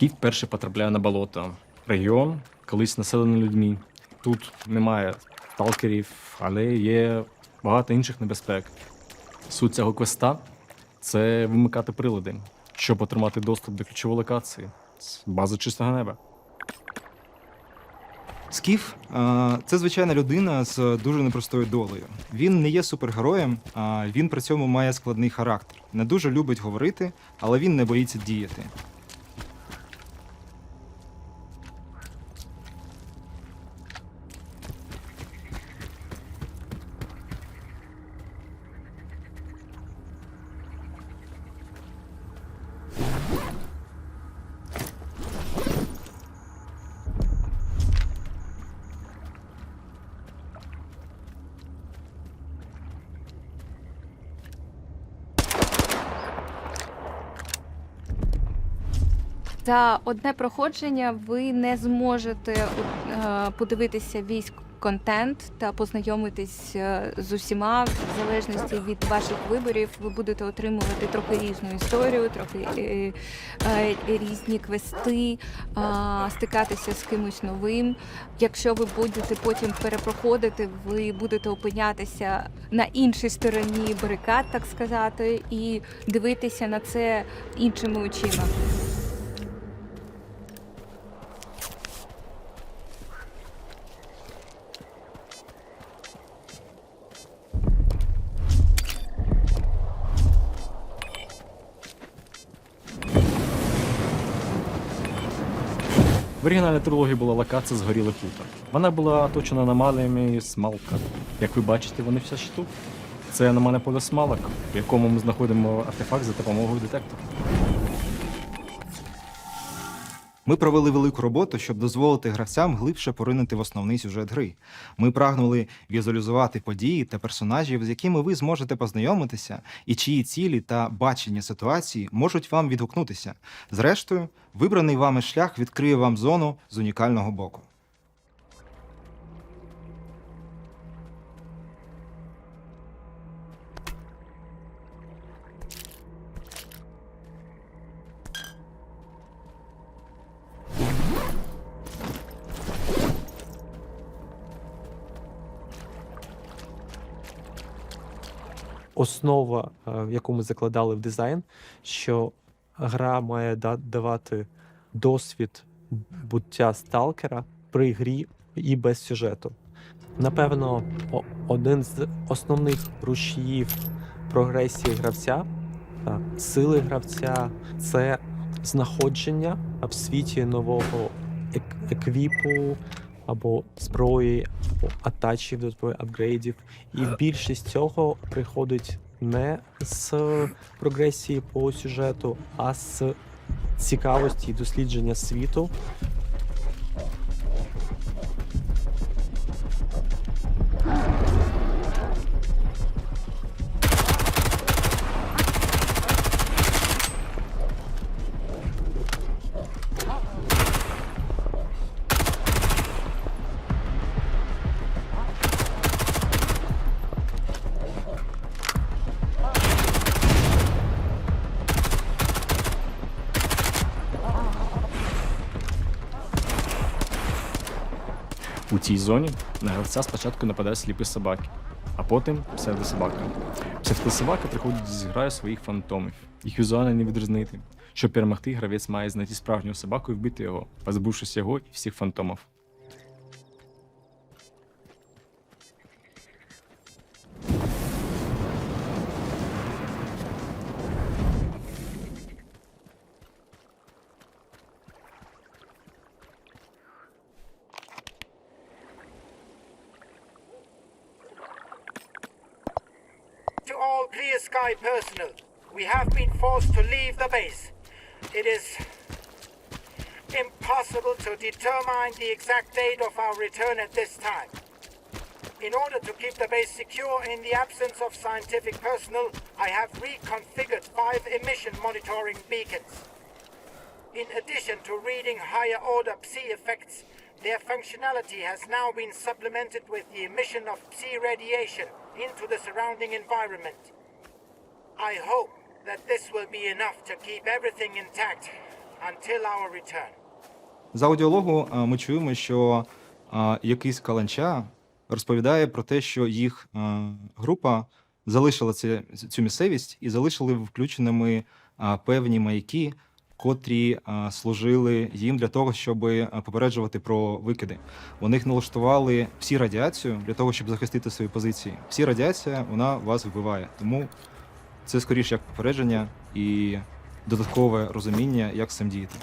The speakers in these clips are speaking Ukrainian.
Скіф перший потрапляє на болото. Регіон колись населений людьми. Тут немає сталкерів, але є багато інших небезпек. Суть цього квеста це вимикати прилади, щоб отримати доступ до ключової локації. З бази чистого неба. Скіф це звичайна людина з дуже непростою долею. Він не є супергероєм, а він при цьому має складний характер. Не дуже любить говорити, але він не боїться діяти. За одне проходження ви не зможете е, подивитися весь контент та познайомитись е, з усіма в залежності від ваших виборів. Ви будете отримувати трохи різну історію, трохи е, різні квести, стикатися з кимось новим. Якщо ви будете потім перепроходити, ви будете опинятися на іншій стороні барикад, так сказати, і дивитися на це іншими очима. Оригінальній трилогії була локація згоріле хутор. Вона була оточена аномаліями смалка. Як ви бачите, вони вся ще тут. Це аномальне поле смалок, в якому ми знаходимо артефакт за допомогою детектора. Ми провели велику роботу, щоб дозволити гравцям глибше поринути в основний сюжет гри. Ми прагнули візуалізувати події та персонажів, з якими ви зможете познайомитися, і чиї цілі та бачення ситуації можуть вам відгукнутися. Зрештою, вибраний вами шлях відкриє вам зону з унікального боку. Основа, е, яку ми закладали в дизайн, що гра має да- давати досвід буття сталкера при грі і без сюжету. Напевно, один з основних рушіїв прогресії гравця та сили гравця це знаходження в світі нового еквіпу або зброї, або атачів до зброї, апгрейдів. І більшість цього приходить не з прогресії по сюжету, а з цікавості і дослідження світу. Цій зоні на гравця спочатку нападає сліпі собаки, а потім псевдособака. Псевдособака приходить зі граю своїх фантомів. Їх візуально не відрізнити. Щоб перемогти, гравець має знайти справжнього собаку і вбити його, позбувшись його і всіх фантомів. Sky personnel, we have been forced to leave the base. It is impossible to determine the exact date of our return at this time. In order to keep the base secure in the absence of scientific personnel, I have reconfigured five emission monitoring beacons. In addition to reading higher order psi effects, their functionality has now been supplemented with the emission of psi radiation into the surrounding environment. I hope that this will be enough to keep everything intact until our return. З аудіологу е, ми чуємо, що е, якийсь каланча розповідає про те, що їх е, група залишила це, цю місцевість і залишили включеними е, певні маяки, котрі служили їм для того, щоб попереджувати про викиди. Вони налаштували всі радіацію для того, щоб захистити свої позиції. Всі радіація вона вас вбиває. Тому це скоріше як попередження і додаткове розуміння, як з цим діяти.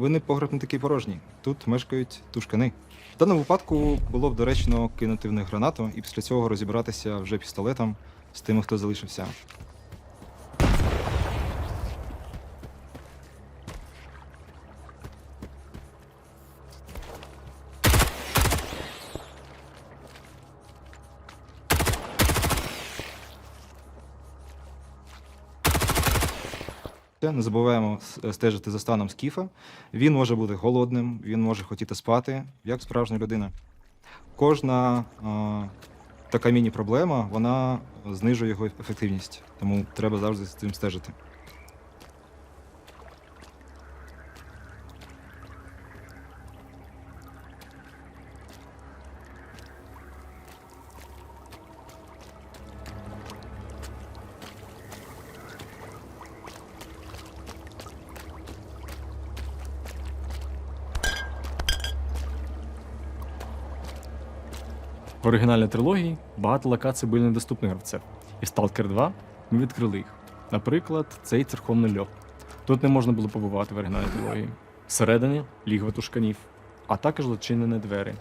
Винний погреб не такий порожній. Тут мешкають тушкани. В даному випадку було б доречно кинути в них гранату і після цього розібратися вже пістолетом з тими, хто залишився. Не забуваємо стежити за станом скіфа. Він може бути голодним, він може хотіти спати, як справжня людина. Кожна така міні-проблема вона знижує його ефективність, тому треба завжди з цим стежити. Оригінальній трилогії багато локацій були недоступні гравцям. І в Stalker 2 ми відкрили їх. Наприклад, цей церковний льох. Тут не можна було побувати в оригінальній трилогії. Всередині лігва тушканів, а також зачинені двері.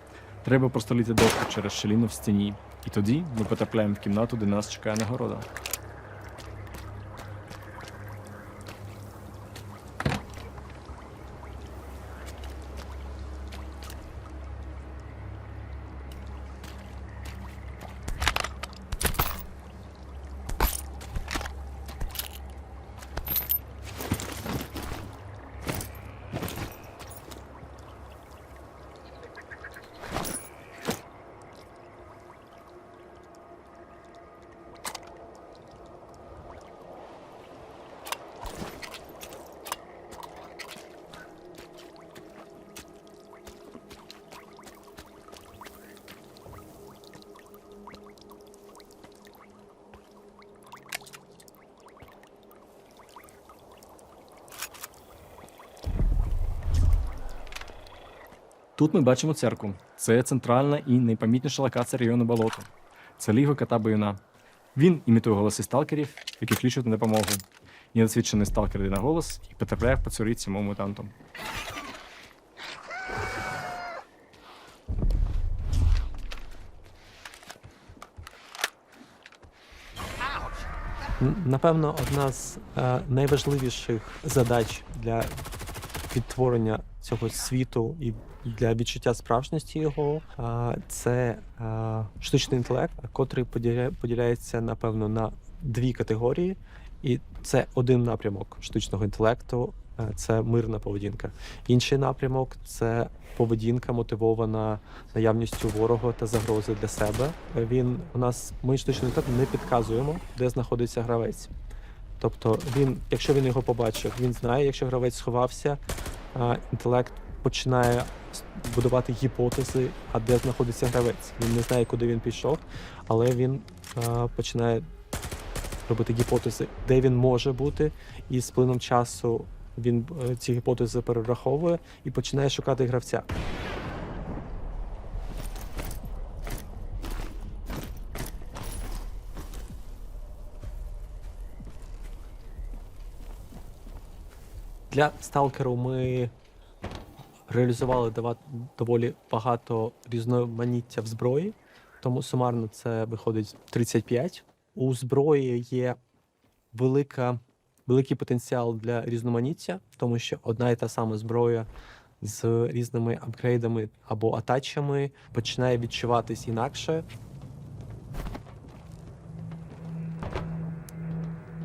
Треба простоліти дошку через шаліну в стіні. І тоді ми потрапляємо в кімнату, де нас чекає нагорода. Тут ми бачимо церкву. Це центральна і найпомітніша локація району болото. Це лігва кота Баюна. Він імітує голоси сталкерів, які кличуть на допомогу. І досвідчений сталкер йде на голос і потрапляє в пацюрить цьому мутанту. Напевно, одна з е, найважливіших задач для відтворення цього світу і для відчуття справжності його це штучний інтелект, котрий поділя- поділяється, напевно, на дві категорії. І це один напрямок штучного інтелекту це мирна поведінка. Інший напрямок це поведінка, мотивована наявністю ворога та загрози для себе. Він у нас ми штучний інтелект не підказуємо, де знаходиться гравець. Тобто він, якщо він його побачив, він знає, якщо гравець сховався, інтелект починає будувати гіпотези, а де знаходиться гравець. Він не знає, куди він пішов, але він а, починає робити гіпотези, де він може бути, і з плином часу він е, ці гіпотези перераховує і починає шукати гравця. Для сталкеру ми реалізували дава- доволі багато різноманіття в зброї, тому сумарно це виходить 35. У зброї є велика великий потенціал для різноманіття, тому що одна і та сама зброя з різними апгрейдами або атачами починає відчуватись інакше.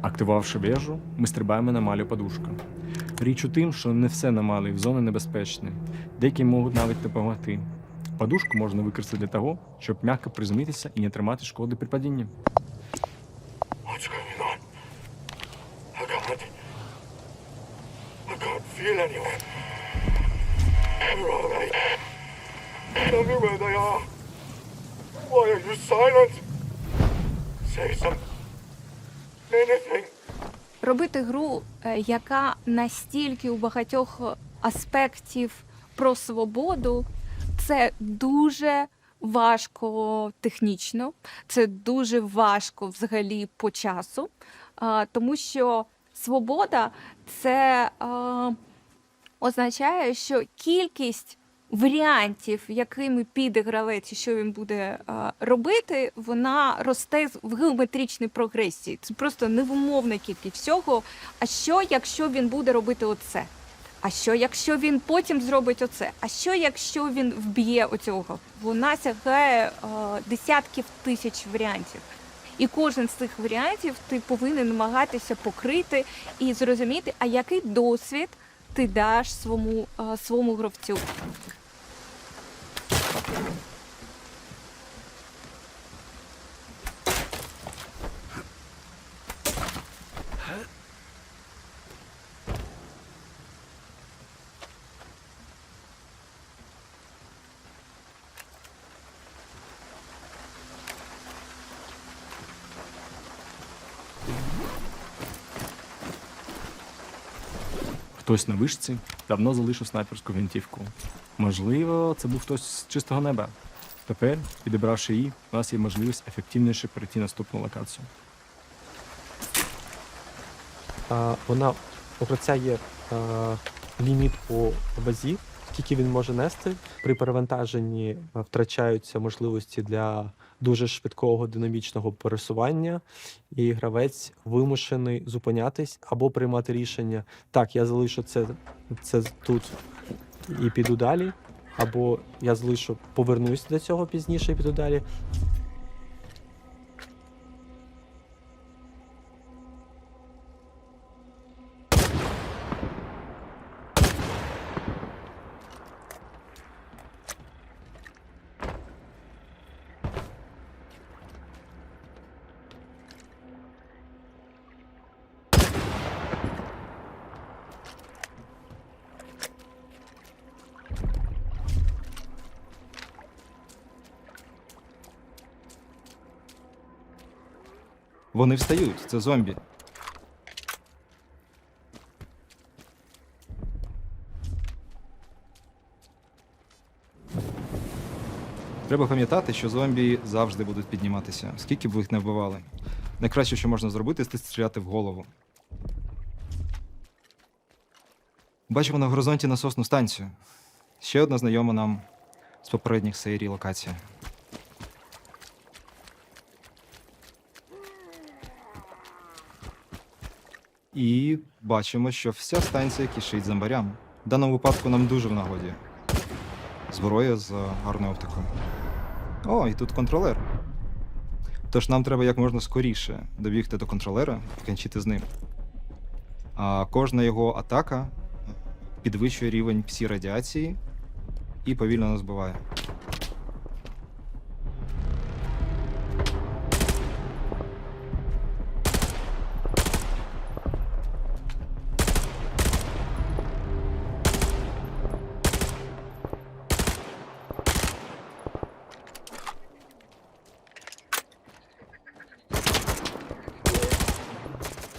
Активувавши вежу, ми стрибаємо на малю подушку. Річ у тим, що не все на в зоні небезпечне. Деякі можуть навіть допомогти. Подушку можна використати для того, щоб м'яко приземлитися і не тримати шкоди при падінні. Why are you silent? Say. Anything. робити гру, яка настільки у багатьох аспектів про свободу, це дуже важко технічно, це дуже важко взагалі по часу, тому що свобода це означає, що кількість варіантів, якими піде гравець і що він буде а, робити, вона росте в геометричній прогресії. Це просто невумовна кількість всього. А що, якщо він буде робити оце? А що, якщо він потім зробить оце? А що, якщо він вб'є оцього? Вона сягає а, десятків тисяч варіантів. І кожен з цих варіантів ти повинен намагатися покрити і зрозуміти, а який досвід ти даш своєму, а, своєму гравцю. Хтось на вишці давно залишив снайперську гвинтівку. Можливо, це був хтось з чистого неба. Тепер, підібравши її, у нас є можливість ефективніше перейти наступну локацію. А, вона гравця є а, ліміт по вазі, скільки він може нести. При перевантаженні втрачаються можливості для дуже швидкого динамічного пересування, і гравець вимушений зупинятись або приймати рішення: так, я залишу це, це тут і піду далі, або я залишу, повернусь до цього пізніше і піду далі. Вони встають, це зомбі. Треба пам'ятати, що зомбі завжди будуть підніматися, скільки б їх не вбивали. Найкраще, що можна зробити, це стріляти в голову. Бачимо на горизонті насосну станцію. Ще одна знайома нам з попередніх серій локація. І бачимо, що вся станція кишить зомбарям. В даному випадку нам дуже в нагоді. Зброя з гарною оптикою. О, і тут контролер. Тож нам треба як можна скоріше добігти до контролера і кінчити з ним. А кожна його атака підвищує рівень псі радіації і повільно нас збиває.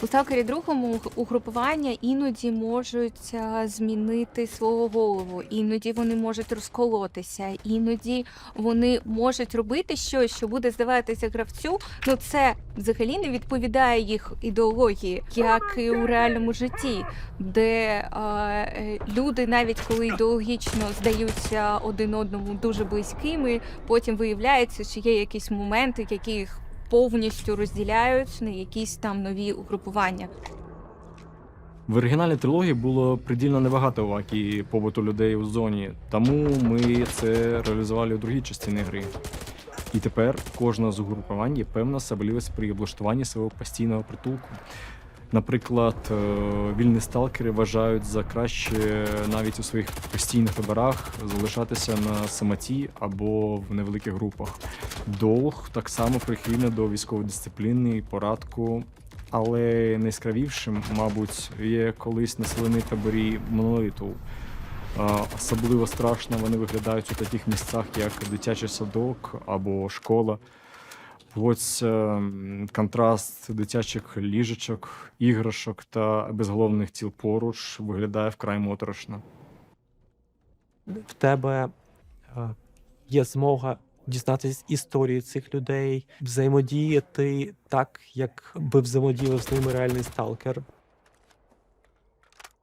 У другому угрупування іноді можуть змінити свого голову, іноді вони можуть розколотися, іноді вони можуть робити щось, що буде здаватися гравцю. Ну це взагалі не відповідає їх ідеології, як і у реальному житті, де е, люди, навіть коли ідеологічно здаються один одному дуже близькими, потім виявляється, що є якісь моменти, які їх повністю розділяють на якісь там нові угрупування. В оригінальній трилогії було придільно небагато увагі побуту людей у зоні, тому ми це реалізували у другій частині гри. І тепер кожного з угрупувань є певна особливість при облаштуванні свого постійного притулку. Наприклад, е, вільні сталкери вважають за краще навіть у своїх постійних виборах залишатися на самоті або в невеликих групах. Долг так само прихильний до військової дисципліни і порадку. Але найскравішим, мабуть, є колись населений таборі монолиту. Особливо страшно вони виглядають у таких місцях, як дитячий садок або школа. Ось е, контраст дитячих ліжечок, іграшок та безголовних тіл поруч виглядає вкрай моторошно. в тебе е, є змога дізнатися історії цих людей, взаємодіяти так, як би взаємодіяв з ними реальний сталкер.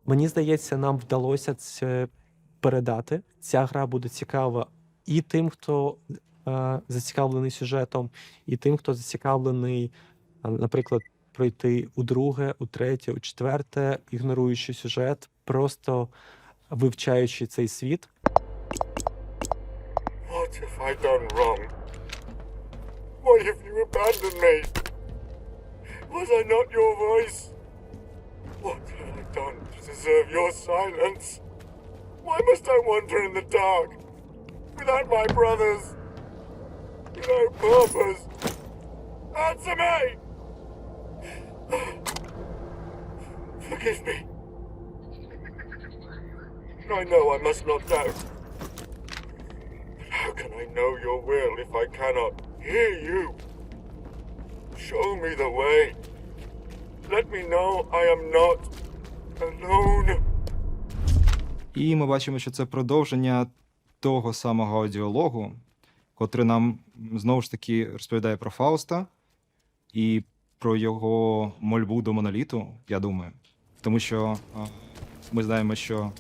Мені здається, нам вдалося це передати. Ця гра буде цікава і тим, хто зацікавлений сюжетом, і тим, хто зацікавлений, е, наприклад, пройти у друге, у третє, у четверте, ігноруючи сюжет, просто вивчаючи цей світ. What have I done wrong? Why have you abandoned me? Was I not your voice? What have I done to deserve your silence? Why must I wander in the dark? Without my brothers? Without purpose? Answer me! Forgive me. I know I must not doubt. But how can I know your will if I cannot hear you? Show me the way. Let me know I am not alone. І ми бачимо, що це продовження того самого діалогу, котрий нам знову ж таки розповідає про Фауста і про його мольбу до моноліту, я думаю. Тому що ми знаємо, що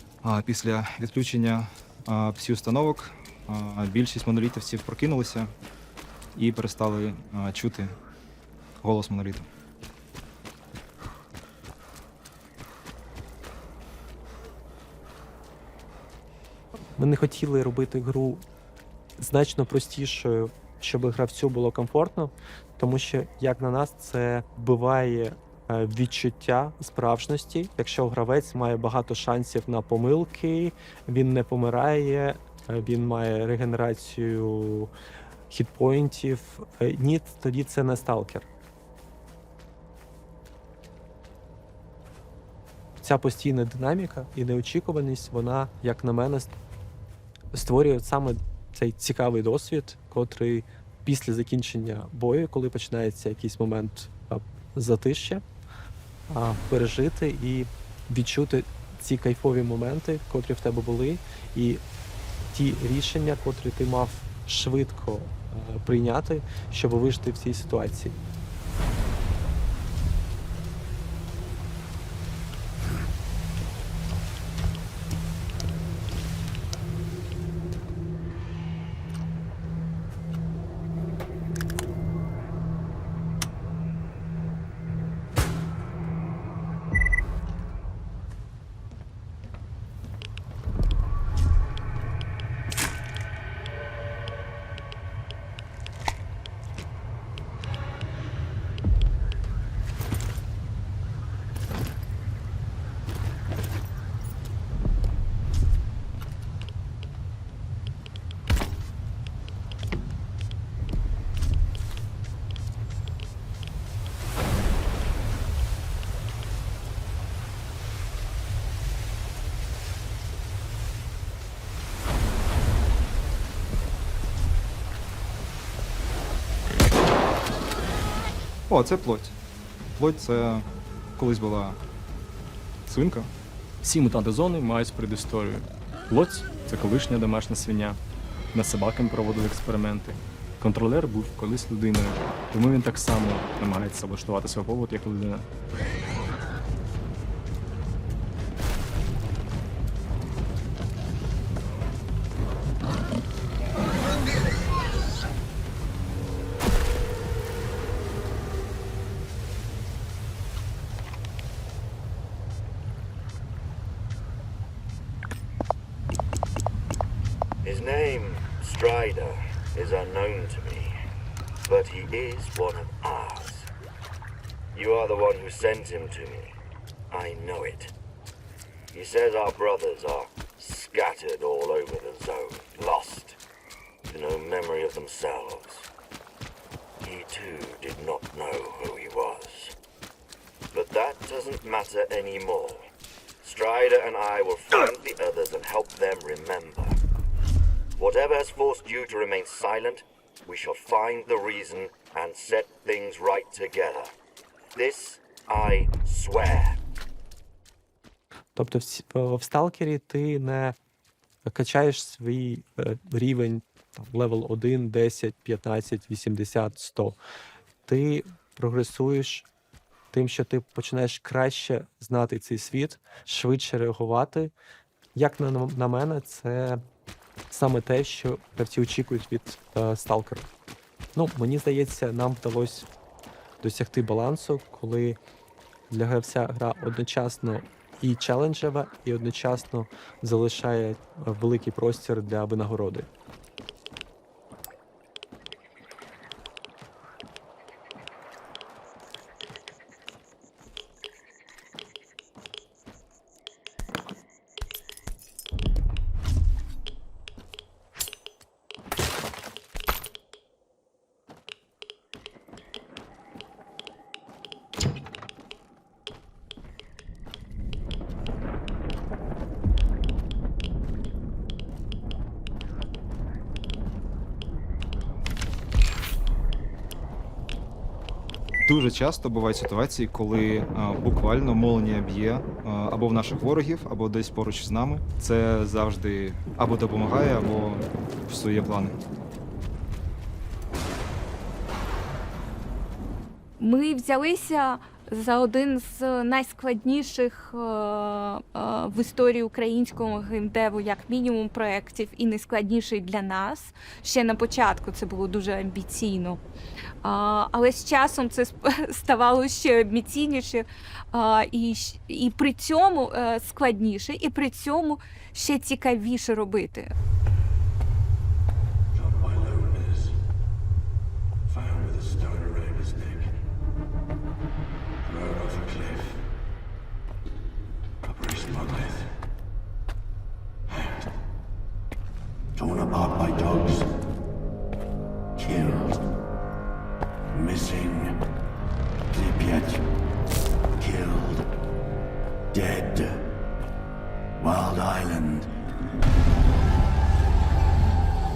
після відключення а, псі-установок більшість монолітівців прокинулися і перестали чути голос моноліту. Ми не хотіли робити гру значно простішою, щоб гравцю було комфортно, тому що, як на нас, це вбиває е, відчуття справжності. Якщо гравець має багато шансів на помилки, він не помирає, е, він має регенерацію хітпоінтів. Е, Ні, тоді це не сталкер. Ця постійна динаміка і неочікуваність, вона, як на мене, створює саме цей цікавий досвід, котрий після закінчення бою, коли починається якийсь момент затища, пережити і відчути ці кайфові моменти, котрі в тебе були, і ті рішення, котрі ти мав швидко прийняти, щоб вижити в цій ситуації. О, це плоть. Плоть це колись була свинка. Всі мутанти зони мають предісторію. Плоть це колишня домашня свиня. Над собаками проводили експерименти. Контролер був колись людиною, тому він так само намагається облаштувати свій побут як людина. Who sent him to me. I know it. He says our brothers are scattered all over the zone, lost, with no memory of themselves. He too did not know who he was. But that doesn't matter anymore. Strider and I will find the others and help them remember. Whatever has forced you to remain silent, we shall find the reason and set things right together. This I swear. Тобто, в, в сталкері ти не качаєш свій е, рівень там, левел 1, 10, 15, 80, 100. Ти прогресуєш тим, що ти починаєш краще знати цей світ, швидше реагувати. Як на, на мене, це саме те, що гравці очікують від е, сталкера. Ну, мені здається, нам вдалося досягти балансу, коли для гравця гра одночасно і челенджева, і одночасно залишає великий простір для винагороди. Дуже часто бувають ситуації, коли а, буквально молнія б'є а, або в наших ворогів, або десь поруч з нами. Це завжди або допомагає, або псує плани. Ми взялися за один з найскладніших е, е, в історії українського геймдеву, як мінімум, проєктів, і найскладніший для нас. Ще на початку це було дуже амбіційно. Але з часом це ставало ще амбіційніше, і, і при цьому е, складніше, і при цьому ще цікавіше робити.